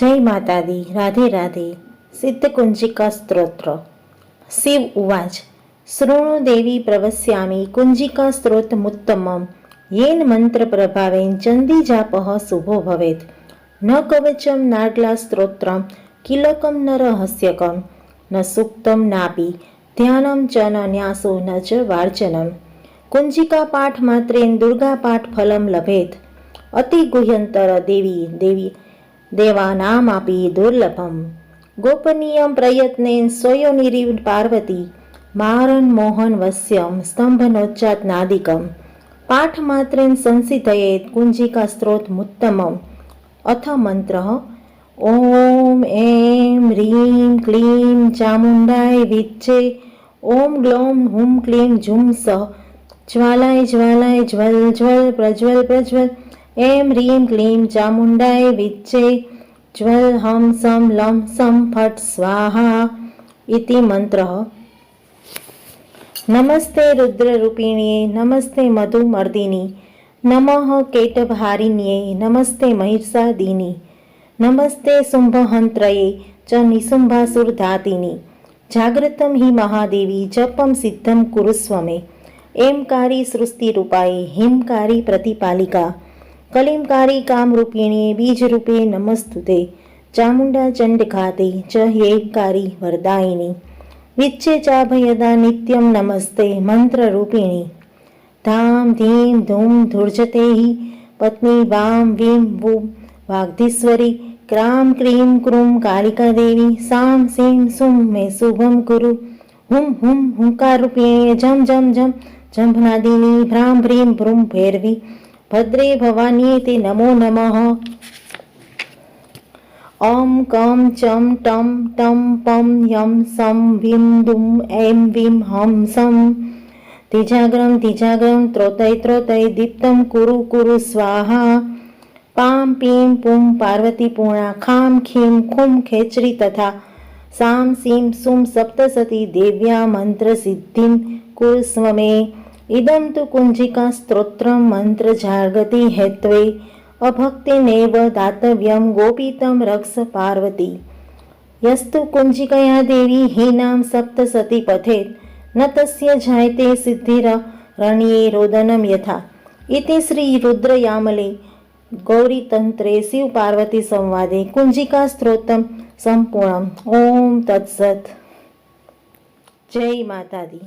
જય માતાદી રાધે રાધે. સિદ્ધકુંજિકા સ્ત્રોત્ર. શિવ ઉવાચ. શૃણુ દેવી પ્રવસ્યામિ કુંજિકા સ્ત્રોતમુત્તમમ યેન મંત્ર પ્રભાવેન, ચંદી જાપઃ શુભો ભવેત. ન કવચમ નાડલા સ્ત્રોત્રમ, કિલકમ ન રહસ્યકમ. ન સુક્તમ નાપી ધ્યાનમ ચ ન ન્યાસો, ન ચ વાર્ચનમ કુંજિકા પાઠ માત્રેન દુર્ગા પાઠ ફલમ લભેત. અતિ ગુહ્યંતર દેવી દેવી દેવાનામાપી દુર્લભમ. ગોપનીયમ પ્રયત્નેન સ્વયોનિરીવ પાર્વતી. મારન મોહન વસ્યમ સ્તંભનોચ્ચાત નાદિકમ. પાઠ માત્રેન સંસિધયેત કુંજિકા સ્ત્રોત મુત્તમમ. અથ મંત્ર ઓમ એમ રીમ ક્લીમ ચામુંડાય વિચ્છે. ઓમ ગ્લોમ હુમ ક્લીમ ઝુમ જ્વાલાય જ્વાલાય જ્વલ જ્વલ પ્રજ્વલ પ્રજ્વલ. એમ રીમ ક્લીમ ચામુંડાય વિચ્ચે જ્વલ હમ સમ લમ સમ ફટ સ્વાહા ઇતિ મંત્ર. નમસ્તે રુદ્રરૂપિણીએ નમસ્તે મધુમર્દિની, નમઃ કેટભારિન્યે નમસ્તે મહિષાદિની, નમસ્તે શુંભહંત્રયે ચ નિશુંભાસુરધાતિની જાગ્રતમ હિ મહાદેવી, જપમ સિદ્ધમ કુરુસ્વમે એમકારી સૃષ્ટિરૂપાય, હિમકારી પ્રતિપાલિકા કલિમકારી કામરૂપિણીએ બીજરૂપે નમસ્તુતે, ચામુંડા ચંડઘાતે ચ હેકારી વરદાયિની, વિચ્છે ચાભયદા નિત્યમ નમસ્તે મંત્રરૂપિણી ધામ ધીમ ધૂમ ધુર્જતે પત્ની વામ વીમ વૂમ, વાગ્ધીશ્વરી, ક્રામ ક્રીમ ક્રૂમ કાલિકા દેવી, સામ સીમ સુમ મે શુભમ કુરુ, હુમ હુમ હુંકાર રૂપિણીએ જમ જમ જમ, જંભનાદિની ભ્રામ ભ્રીમ ભ્રૂમ ભૈરવી ભદ્રે ભવાની તે નમો નમઃ ઓમ કમ ચમ ટમ ટમ પમ યમ સમ વિમ દુમ એમ વિમ હમ સમ તિજાગ્રમ તિજાગ્રમ ત્રોતય ત્રોતય દીપ્તમ કુરુ કુરુ સ્વાહા પામ પીમ પુમ પાર્વતી પૂર્ણા ખામ ખીમ ખુમ ખેચરી તથા સામ સીમ સુમ સપ્તસતી દેવ્યા મંત્ર સિદ્ધિમ કુરુસ્વમે ઇદમ તુ કુંજિકા સ્ત્રોત્ર મંત્ર જાગતિ હેત્વે અભક્તિનેવ દાતવ્યમ ગોપીતમ રક્ષ પાર્વતી યસ્તુ કુંજિકયા દેવી હીનામ સપ્તસતી પથે ન તસ્ય જાયતે સિદ્ધિર રણ્યે રોદનમ યથા ઇતિ શ્રી રુદ્રયામલે ગૌરીતંત્રે શિવ પાર્વતી સંવાદે કુંજિકા સ્ત્રોતમ સંપૂર્ણ ઓમ તત્સત જય માતાદી